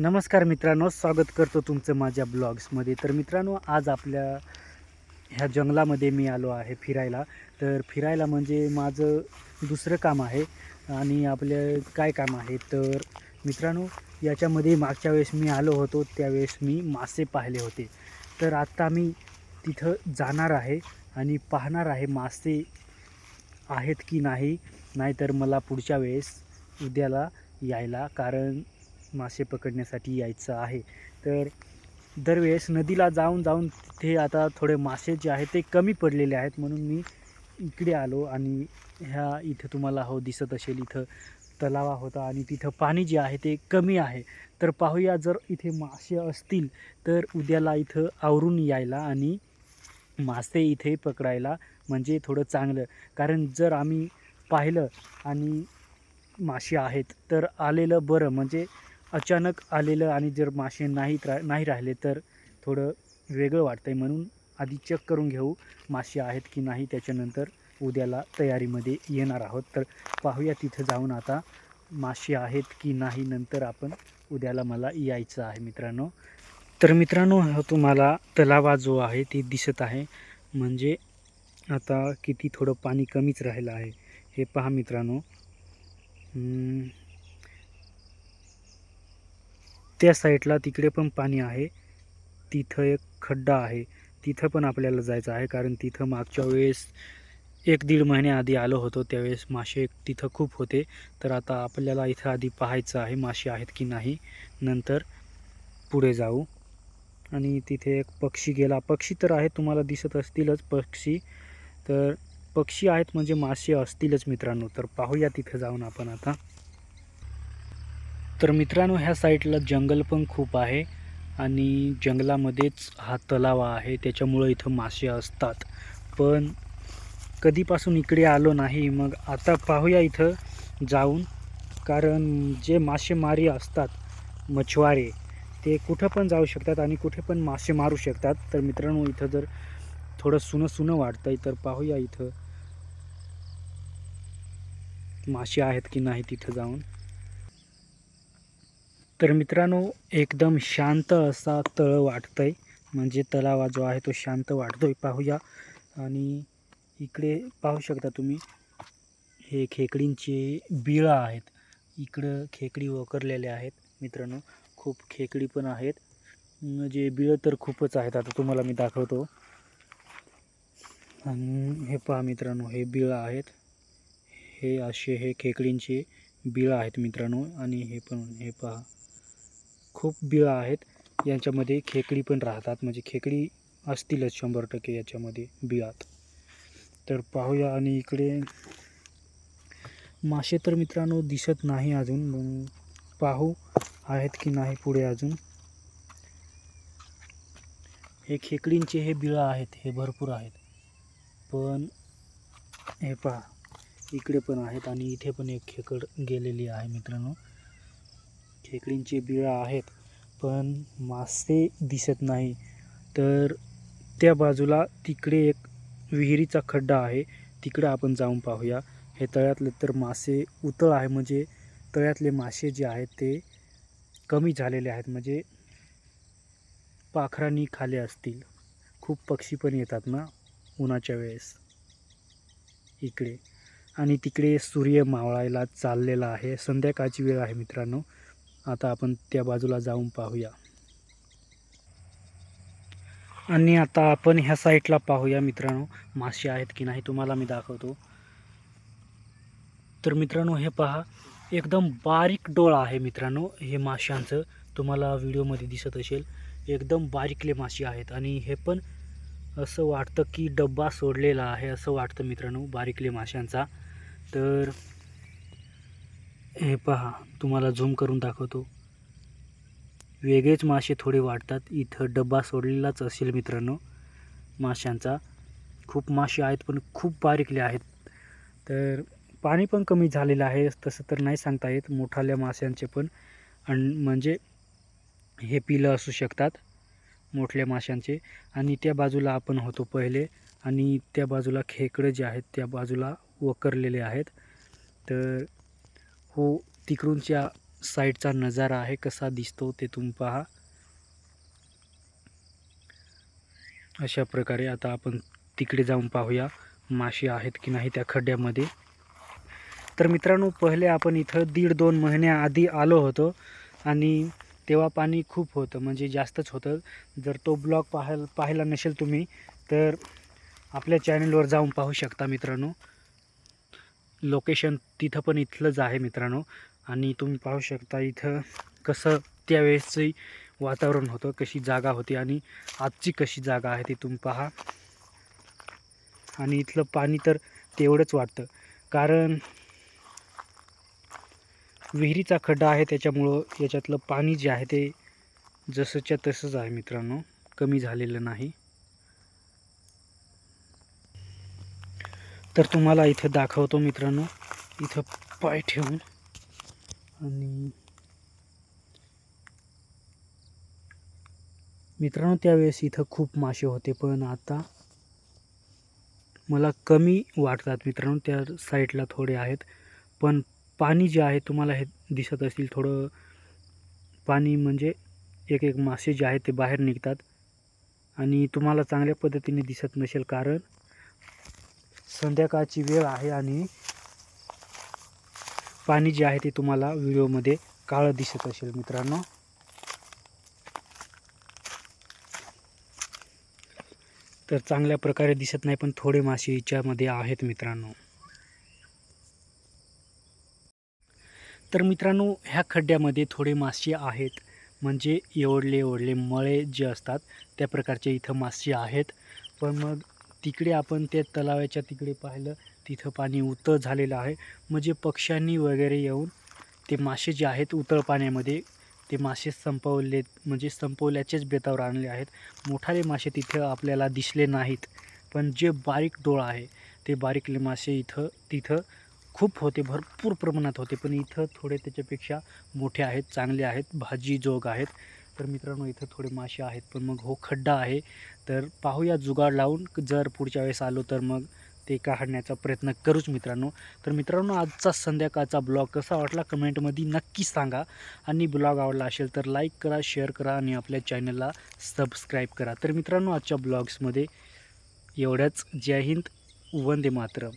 नमस्कार मित्रांनो स्वागत करतो तुमचं माझ्या ब्लॉग्समध्ये. तर मित्रांनो आज आपल्या ह्या जंगलामध्ये मी आलो आहे फिरायला. तर फिरायला म्हणजे माझं दुसरं काम आहे आणि आपलं काय काम आहे? तर मित्रांनो याच्यामध्ये मागच्या वेळेस मी आलो होतो त्यावेळेस मी मासे पाहिले होते. तर आत्ता मी तिथं जाणार आहे आणि पाहणार आहे मासे आहेत की नाही. नाहीतर मला पुढच्या वेळेस उद्याला यायला कारण मासे पकडण्यासाठी यायचं आहे. तर दरवेळेस नदीला जाऊन जाऊन तिथे आता थोडे मासे जे आहेत ते कमी पडलेले आहेत. म्हणून मी इकडे आलो आणि ह्या इथं तुम्हाला हो दिसत असेल इथं तलावा होता आणि तिथं पाणी जे आहे ते कमी आहे. तर पाहूया जर इथे मासे असतील तर उद्याला इथं आवरून यायला आणि मासे इथे पकडायला म्हणजे थोडं चांगलं. कारण जर आम्ही पाहिलं आणि मासे आहेत तर आलेलं बरं. म्हणजे अचानक आलेलं आणि जर मासे नाहीत रा नाही राहिले तर थोडं वेगळं वाटतं आहे म्हणून आधी चेक करून घेऊ मासे आहेत की नाही. त्याच्यानंतर उद्याला तयारीमध्ये येणार आहोत. तर पाहूया तिथं जाऊन आता मासे आहेत की नाही. नंतर आपण उद्याला मला यायचं आहे मित्रांनो. तर मित्रांनो हा तुम्हाला तलावा जो आहे ते दिसत आहे. म्हणजे आता किती थोडं पाणी कमीच राहिलं आहे. हे पहा मित्रांनो. त्या साईडला तिकडे पण पाणी आहे. तिथं एक खड्डा आहे. तिथं पण आपल्याला जायचं आहे कारण तिथं मागच्या वेळेस एक दीड महिन्याआधी आलो होतो. त्यावेळेस मासे तिथं खूप होते. तर आता आपल्याला इथं आधी पाहायचं आहे मासे आहेत की नाही. नंतर पुढे जाऊ. आणि तिथे एक पक्षी गेला. पक्षी तर आहेत तुम्हाला दिसत असतीलच पक्षी. तर पक्षी आहेत म्हणजे मासे असतीलच मित्रांनो. तर पाहूया तिथे जाऊन आपण आता. तर मित्रांनो ह्या साईडला जंगल पण खूप आहे आणि जंगलामध्येच हा तलाव आहे. त्याच्यामुळं इथं मासे असतात. पण कधीपासून इकडे आलो नाही मग आता पाहूया इथं जाऊन. कारण जे मासेमारी असतात मछवारे ते कुठं पण जाऊ शकतात आणि कुठे पण मासे मारू शकतात. तर मित्रांनो इथं जर थोडं सुनं सुनं वाटतंय तर पाहूया इथं मासे आहेत की नाही तिथं जाऊन. तर मित्रांनो एकदम शांत असा तळ वाटतं आहे म्हणजे तलावा जो आहे तो शांत वाटतोय. पाहूया. आणि इकडे पाहू शकता तुम्ही हे खेकडींचे बिळं आहेत. इकडं खेकडी वकरलेले आहेत मित्रांनो. खूप खेकडी पण आहेत. म्हणजे बिळं तर खूपच आहेत. आता तुम्हाला मी दाखवतो. आणि हे पहा मित्रांनो हे बिळं आहेत. हे असे हे खेकडींचे बिळं आहेत मित्रांनो. आणि हे पण हे पहा. खूप बिळं आहेत. यांच्यामध्ये खेकडी पण राहतात. म्हणजे खेकडी असतीलच शंभर टक्के याच्यामध्ये बिळात. तर पाहूया आणि इकडे मासे तर मित्रांनो दिसत नाही अजून मग पाहू आहेत की नाही पुढे अजून. हे खेकडींचे हे बिळं आहेत हे भरपूर आहेत. पण हे पहा इकडे पण आहेत आणि इथे पण एक खेकड गेलेली आहे मित्रांनो. खेकडींचे बिळ आहेत पण मासे दिसत नाही. तर त्या बाजूला तिकडे एक विहिरीचा खड्डा आहे तिकडे आपण जाऊन पाहूया. हे तळ्यातले तर मासे उतळ आहे म्हणजे तळ्यातले मासे जे आहेत ते कमी झालेले आहेत म्हणजे पाखरांनी खाले असतील. खूप पक्षी पण येतात ना उन्हाच्या वेळेस? इकडे. आणि तिकडे सूर्य मावळायला चाललेला आहे. संध्याकाळची वेळ आहे मित्रांनो. आता आपण त्या बाजूला जाऊन पाहूया. आणि आता आपण ह्या साईडला पाहूया मित्रांनो मासे आहेत की नाही तुम्हाला मी दाखवतो. तर मित्रांनो हे पहा एकदम बारीक डोळा आहे मित्रांनो हे माशांचं. तुम्हाला व्हिडिओमध्ये दिसत असेल एकदम बारीकले मासे आहेत. आणि हे पण असं वाटतं की डब्बा सोडलेला आहे असं वाटतं मित्रांनो बारीकले माशांचा. तर हे पहा तुम्हाला झूम करून दाखवतो. वेगळेच मासे थोडे वाढतात. इथं डब्बा सोडलेलाच असेल मित्रांनो माशांचा. खूप मासे आहेत पण खूप बारीकले आहेत. तर पाणी पण कमी झालेलं आहे तसं तर नाही सांगता येत मोठाल्या माशांचे पण. आणि म्हणजे हे पिलं असू शकतात मोठल्या माशांचे. आणि त्या बाजूला आपण होतो पहिले आणि त्या बाजूला खेकडं जे आहेत त्या बाजूला वकरलेले आहेत. तर हो तिकडूनच्या साईडचा नजारा आहे कसा दिसतो ते तुम्ही पहा. अशा प्रकारे आता आपण तिकडे जाऊन पाहूया मासे आहेत की नाही त्या खड्ड्यामध्ये. तर मित्रांनो पहिले आपण इथं दीड दोन महिन्याआधी आलो होतो आणि तेव्हा पाणी खूप होतं म्हणजे जास्तच होतं. जर तो ब्लॉग पाहायला पाहिला नसेल तुम्ही तर आपल्या चॅनलवर जाऊन पाहू शकता मित्रांनो. लोकेशन तिथं पण इथलंच आहे मित्रांनो. आणि तुम्ही पाहू शकता इथं कसं त्यावेळेसही वातावरण होतं कशी जागा होती आणि आजची कशी जागा आहे ती तुम्ही पहा. आणि इथलं पाणी तर तेवढंच वाटतं. कारण विहिरीचा खड्डा आहे त्याच्यामुळं याच्यातलं पाणी जे आहे ते जसंच्या तसंच आहे मित्रांनो. कमी झालेलं नाही. तर तुम्हाला इथं दाखवतो मित्रांनो. इथं पाय ठेवून. आणि मित्रांनो त्यावेळेस इथं खूप मासे होते पण आता मला कमी वाटतात मित्रांनो त्या साईडला थोडे आहेत. पण पाणी जे आहे तुम्हाला हे दिसत असतील थोडं पाणी म्हणजे एक एक मासे जे आहेत ते बाहेर निघतात. आणि तुम्हाला चांगल्या पद्धतीने दिसत नसेल कारण संध्याकाळची वेळ आहे आणि पाणी जे आहे ते तुम्हाला व्हिडिओमध्ये काळं दिसत असेल मित्रांनो. तर चांगल्या प्रकारे दिसत नाही पण थोडे मासे याच्यामध्ये आहेत मित्रांनो. तर मित्रांनो ह्या खड्ड्यामध्ये थोडे मासे आहेत. म्हणजे एवढले एवढले मळे जे असतात त्या प्रकारचे इथं मासे आहेत. पण मग तिकडे आपण त्या तलावाच्या तिकडे पाहिलं तिथं पाणी उतळ झालेलं आहे. म्हणजे पक्ष्यांनी वगैरे येऊन ते मासे जे आहेत उतळ पाण्यामध्ये ते मासे संपवले म्हणजे संपवल्याचेच बेतावर आणले आहेत. मोठाले मासे तिथं आपल्याला दिसले नाहीत. पण जे बारीक डोळा आहे ते बारीकले मासे इथं तिथं खूप होते भरपूर प्रमाणात होते. पण इथं थोडे त्याच्यापेक्षा मोठे आहेत चांगले आहेत भाजी जोग आहेत. तर मित्रांनो इथं थोडे मासे आहेत पण मग हो खड्डा आहे. तर पाहूया जुगाड लावून जर पुढच्या वेळेस आलो तर मग ते काढण्याचा प्रयत्न करूच मित्रांनो. तर मित्रांनो आजचा संध्याकाळचा ब्लॉग कसा वाटला कमेंटमध्ये नक्की सांगा. आणि ब्लॉग आवडला असेल तर लाईक करा शेअर करा आणि आपल्या चॅनलला सबस्क्राईब करा. तर मित्रांनो आजच्या ब्लॉग्समध्ये एवढ्याच जय हिंद वंदे मातरम.